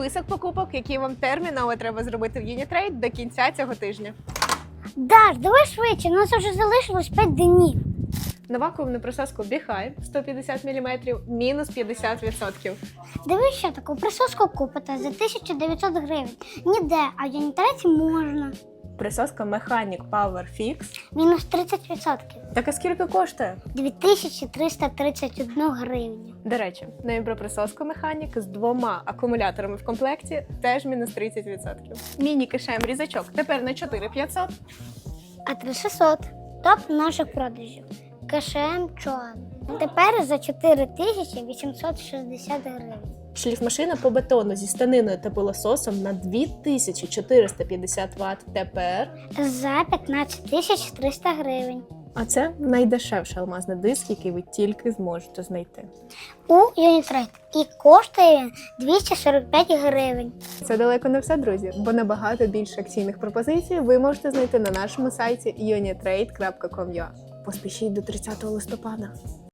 список покупок, які вам терміново треба зробити в Unitrade до кінця цього тижня. Даш, давай швидше, у нас вже залишилось 5 днів. На вакуумну присоску Beehive 150 мм мінус 50%. Дивись, що таку присоску купити за 1900 гривень. Ніде, а в можна. Присоска Mechanic Power Fix. Мінус 30%. Так а скільки коштує? 2331 гривню. До речі, на присоску Mechanic з двома акумуляторами в комплекті теж мінус 30%. Міні кишем різачок тепер на 4500. А 3600 топ наших продажів. КШМ Чоан. Тепер за 4860 гривень. Шліфмашина по бетону зі станиною та пилососом на 2450 Вт тепер. За 15300 гривень. А це найдешевший алмазний диск, який ви тільки зможете знайти. У Юнітрейд. І коштує він 245 гривень. Це далеко не все, друзі, бо набагато більше акційних пропозицій ви можете знайти на нашому сайті unitrade.com.ua. Поспішіть до 30 листопада.